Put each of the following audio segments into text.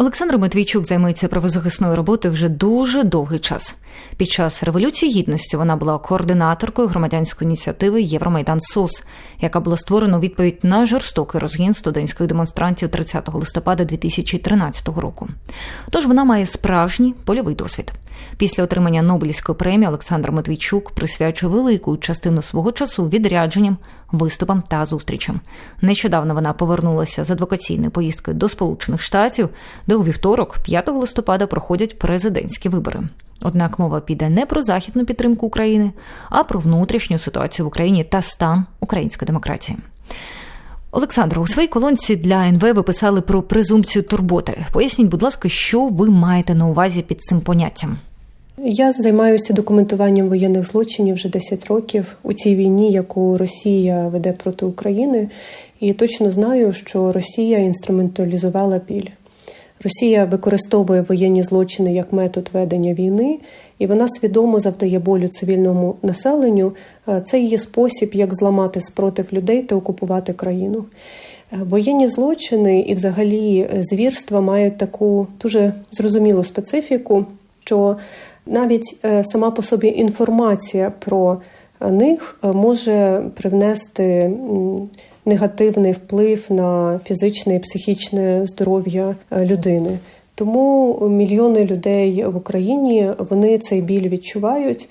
Олександр Матвійчук займається правозахисною роботою вже дуже довгий час. Під час революції гідності вона була координаторкою громадянської ініціативи Євромайдан СОС, яка була створена у відповідь на жорстокий розгін студентських демонстрантів 30 листопада 2013 року. Тож вона має справжній польовий досвід. Після отримання Нобелівської премії Олександр Матвійчук присвячує велику частину свого часу відрядженням, виступам та зустрічам. Нещодавно вона повернулася з адвокаційної поїздки до Сполучених Штатів, де у вівторок, 5 листопада, проходять президентські вибори. Однак мова піде не про західну підтримку України, а про внутрішню ситуацію в Україні та стан української демократії. Олександр, у своїй колонці для НВ ви писали про презумпцію турботи. Поясніть, будь ласка, що ви маєте на увазі під цим поняттям? Я займаюся документуванням воєнних злочинів вже 10 років у цій війні, яку Росія веде проти України, і точно знаю, що Росія інструменталізувала біль. Росія використовує воєнні злочини як метод ведення війни, і вона свідомо завдає болю цивільному населенню. Це її спосіб, як зламати спротив людей та окупувати країну. Воєнні злочини і, взагалі, звірства мають таку дуже зрозумілу специфіку, що навіть сама по собі інформація про них може привнести негативний вплив на фізичне і психічне здоров'я людини. Тому мільйони людей в Україні вони цей біль відчувають.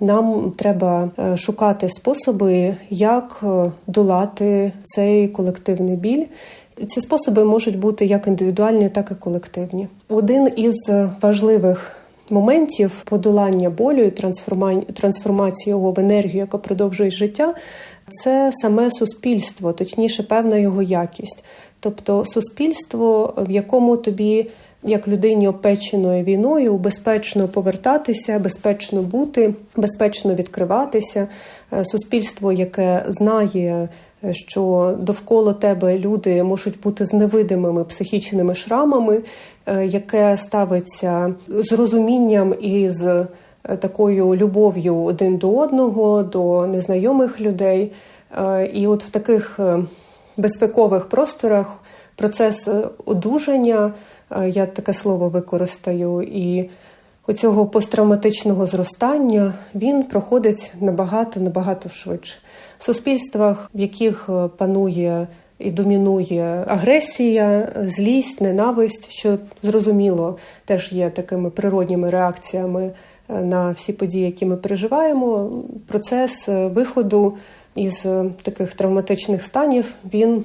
Нам треба шукати способи, як долати цей колективний біль. Ці способи можуть бути як індивідуальні, так і колективні. Один із важливих моментів подолання болю і трансформації його в енергію, яка продовжує життя, це саме суспільство, точніше, певна його якість. Тобто суспільство, в якому тобі, як людині опеченої війною, безпечно повертатися, безпечно бути, безпечно відкриватися, суспільство, яке знає, що довкола тебе люди можуть бути з невидимими психічними шрамами, яке ставиться з розумінням і з такою любов'ю один до одного, до незнайомих людей. І от в таких безпекових просторах процес одужання, я таке слово використаю, і оцього посттравматичного зростання він проходить набагато набагато швидше. В суспільствах, в яких панує і домінує агресія, злість, ненависть, що зрозуміло теж є такими природніми реакціями на всі події, які ми переживаємо. Процес виходу із таких травматичних станів він,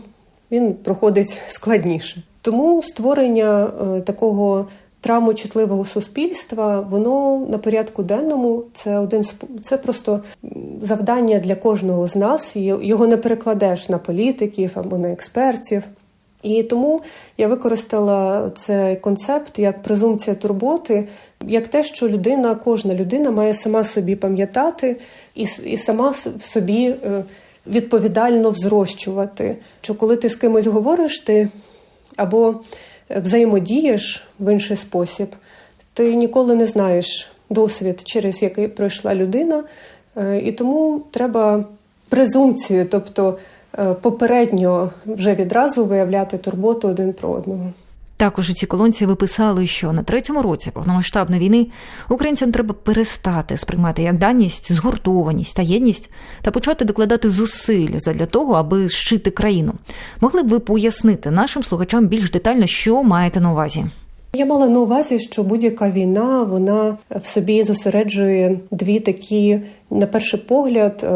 він проходить складніше. Тому створення такого травмочутливого суспільства, воно на порядку денному це один це просто завдання для кожного з нас. Його не перекладеш на політиків або на експертів. І тому я використала цей концепт як презумпція турботи, як те, що людина, кожна людина має сама собі пам'ятати і і сама собі відповідально взрощувати. Що коли ти з кимось говориш, ти або взаємодієш в інший спосіб, ти ніколи не знаєш досвід, через який пройшла людина, і тому треба презумпцію, тобто попередньо вже відразу виявляти турботу один про одного. Також у цій колонці ви писали, що на третьому році повномасштабної війни українцям треба перестати сприймати як даність, згуртованість та єдність та почати докладати зусиль задля того, аби зшити країну. Могли б ви пояснити нашим слухачам більш детально, що маєте на увазі? Я мала на увазі, що будь-яка війна вона в собі зосереджує дві такі, на перший погляд,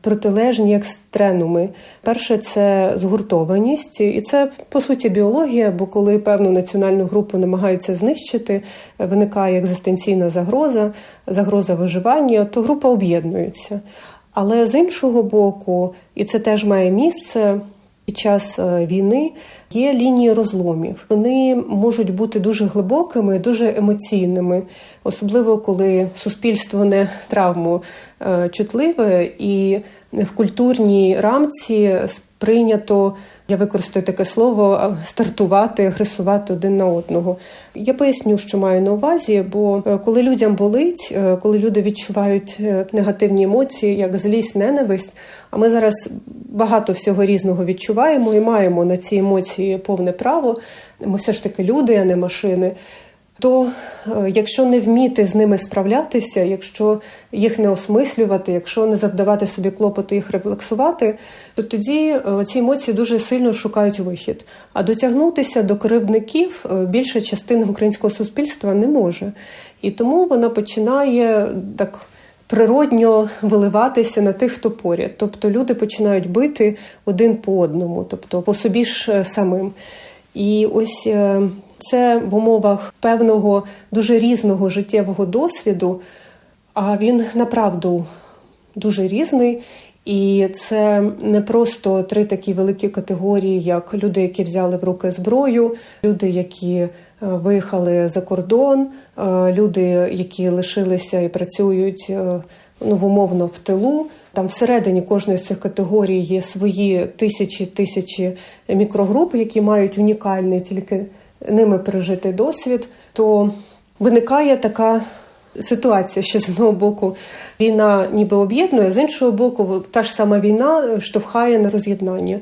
протилежні екстренуми. Перше це згуртованість, і це по суті біологія. Бо коли певну національну групу намагаються знищити, виникає екзистенційна загроза, загроза виживання, то група об'єднується. Але з іншого боку, і це теж має місце. Під час війни є лінії розломів. Вони можуть бути дуже глибокими, дуже емоційними, особливо коли суспільство не травму чутливе і в культурній рамці прийнято. Я використаю таке слово стартувати, агресувати один на одного. Я поясню, що маю на увазі, бо е, коли людям болить, е, коли люди відчувають е, негативні емоції, як злість, ненависть. А ми зараз багато всього різного відчуваємо і маємо на ці емоції повне право. Ми все ж таки люди, а не машини. То якщо не вміти з ними справлятися, якщо їх не осмислювати, якщо не завдавати собі клопоту їх рефлексувати, то тоді ці емоції дуже сильно шукають вихід. А дотягнутися до кривдників більша частина українського суспільства не може. І тому вона починає так. Природньо виливатися на тих, хто поряд. Тобто люди починають бити один по одному, тобто по собі ж самим. І ось це в умовах певного дуже різного життєвого досвіду, а він направду дуже різний. І це не просто три такі великі категорії, як люди, які взяли в руки зброю, люди, які виїхали за кордон, люди, які лишилися і працюють ну, умовно в тилу. Там всередині кожної з цих категорій є свої тисячі тисячі мікрогруп, які мають унікальний тільки ними пережитий досвід, то виникає така ситуація, що з одного боку війна ніби об'єднує, з іншого боку, та ж сама війна штовхає на роз'єднання.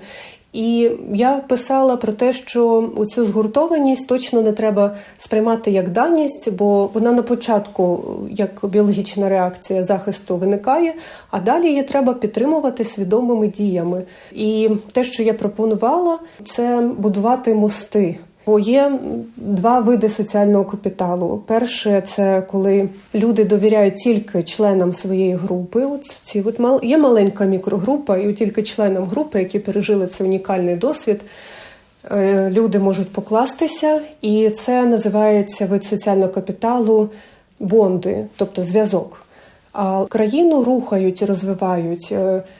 І я писала про те, що цю згуртованість точно не треба сприймати як даність, бо вона на початку, як біологічна реакція захисту, виникає, а далі її треба підтримувати свідомими діями. І те, що я пропонувала, це будувати мости. Бо є два види соціального капіталу. Перше, це коли люди довіряють тільки членам своєї групи. От ці от мал є маленька мікрогрупа, і тільки членам групи, які пережили цей унікальний досвід, люди можуть покластися, і це називається вид соціального капіталу бонди, тобто зв'язок. А країну рухають і розвивають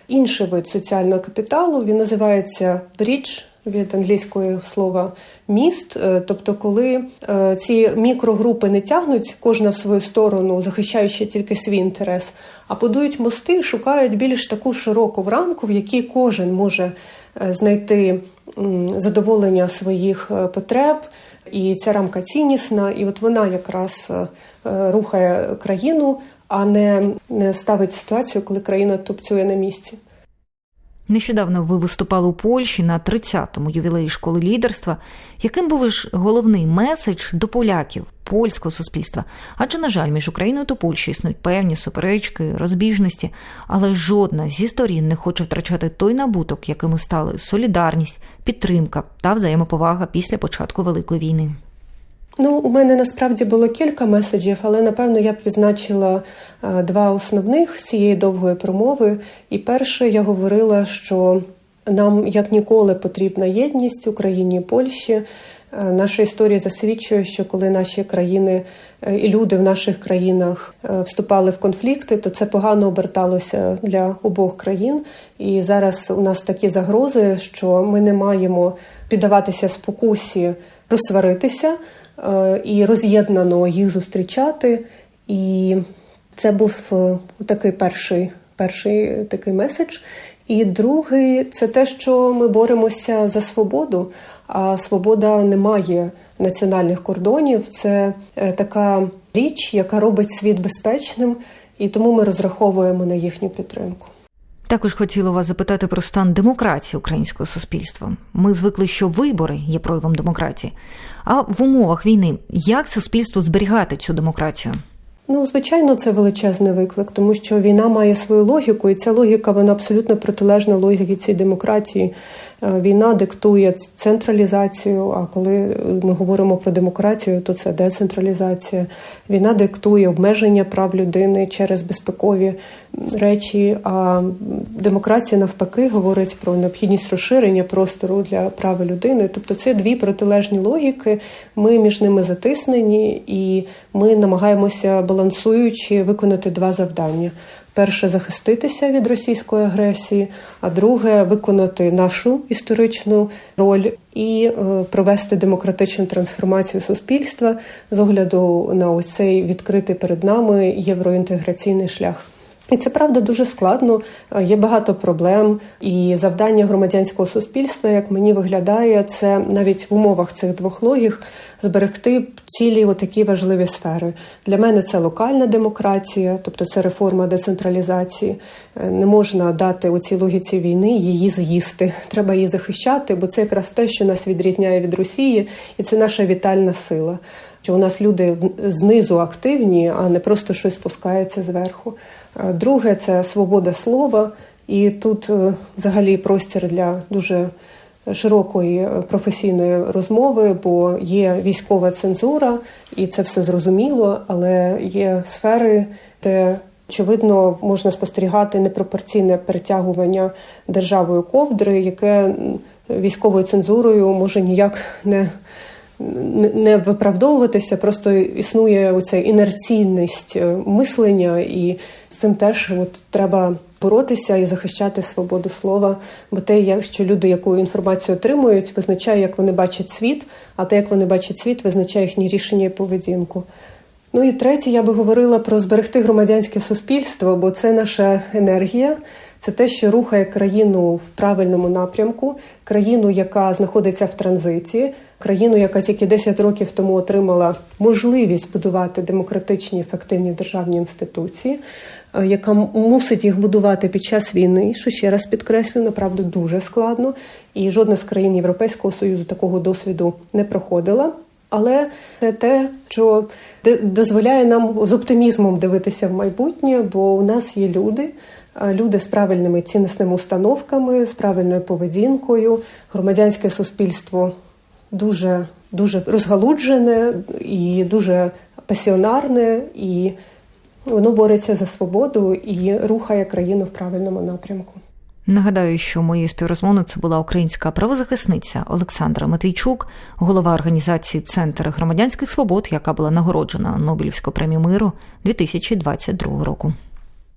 інший вид соціального капіталу. Він називається брідж від англійської слова міст. Тобто, коли ці мікрогрупи не тягнуть кожна в свою сторону, захищаючи тільки свій інтерес, а будують мости, шукають більш таку широку рамку, в якій кожен може знайти задоволення своїх потреб. І ця рамка ціннісна, і от вона якраз рухає країну, а не ставить ситуацію, коли країна тупцює на місці. Нещодавно ви виступали у Польщі на 30-му ювілеї школи лідерства. Яким був ж головний меседж до поляків, польського суспільства? Адже, на жаль, між Україною та Польщею існують певні суперечки, розбіжності, але жодна зі сторін не хоче втрачати той набуток, якими стали солідарність, підтримка та взаємоповага після початку Великої війни. Ну, у мене насправді було кілька меседжів, але напевно я б відзначила два основних цієї довгої промови. І перше, я говорила, що нам як ніколи потрібна єдність Україні і Польщі. Наша історія засвідчує, що коли наші країни і люди в наших країнах вступали в конфлікти, то це погано оберталося для обох країн. І зараз у нас такі загрози, що ми не маємо піддаватися спокусі розсваритися і роз'єднано їх зустрічати. І це був такий перший, перший такий меседж. І другий це те, що ми боремося за свободу. А свобода не має національних кордонів. Це така річ, яка робить світ безпечним, і тому ми розраховуємо на їхню підтримку. Також хотіла вас запитати про стан демократії українського суспільства. Ми звикли, що вибори є проявом демократії. А в умовах війни як суспільство зберігати цю демократію? Ну, звичайно, це величезний виклик, тому що війна має свою логіку, і ця логіка вона абсолютно протилежна логіці демократії. Війна диктує централізацію. А коли ми говоримо про демократію, то це децентралізація. Війна диктує обмеження прав людини через безпекові речі. А демократія навпаки говорить про необхідність розширення простору для права людини. Тобто, це дві протилежні логіки. Ми між ними затиснені, і ми намагаємося балансуючи виконати два завдання. Перше захиститися від російської агресії, а друге виконати нашу історичну роль і провести демократичну трансформацію суспільства з огляду на ось цей відкритий перед нами євроінтеграційний шлях. І це правда дуже складно. Е, Є багато проблем, і завдання громадянського суспільства, як мені виглядає, це навіть в умовах цих двох логік зберегти цілі отакі важливі сфери. Для мене це локальна демократія, тобто це реформа децентралізації. Е, Не можна дати у цій логіці війни її з'їсти. Треба її захищати, бо це якраз те, що нас відрізняє від Росії, і це наша вітальна сила. Що у нас люди знизу активні, а не просто щось спускається зверху. Друге це свобода слова, і тут е, взагалі простір для дуже широкої е, професійної розмови, бо є військова цензура, і це все зрозуміло, але є сфери, де очевидно можна спостерігати непропорційне перетягування державою ковдри, яке військовою цензурою може ніяк не не- виправдовуватися, просто існує оця інерційність е, мислення, і цим теж от треба боротися і захищати свободу слова. Бо те, як- що люди яку інформацію отримують, визначає, як вони бачать світ, а те, як вони бачать світ, визначає їхні рішення і поведінку. Ну і третє, я би говорила про зберегти громадянське суспільство, бо це наша енергія, це те, що рухає країну в правильному напрямку, країну, яка знаходиться в транзиті, країну, яка тільки 10 років тому отримала можливість будувати демократичні ефективні державні інституції, е, яка мусить їх будувати під час війни, що ще раз підкреслю, направду дуже складно, і жодна з країн Європейського союзу такого досвіду не проходила. Але це те, що дозволяє нам з оптимізмом дивитися в майбутнє, бо у нас є люди, люди з правильними ціннісними установками, з правильною поведінкою. Громадянське суспільство дуже дуже розгалуджене і дуже пасіонарне, і воно бореться за свободу і рухає країну в правильному напрямку. Нагадаю, що моєю співрозмовницею була українська правозахисниця Олександра Матвійчук, голова організації Центр громадянських свобод, яка була нагороджена Нобелівською премією миру 2022 року.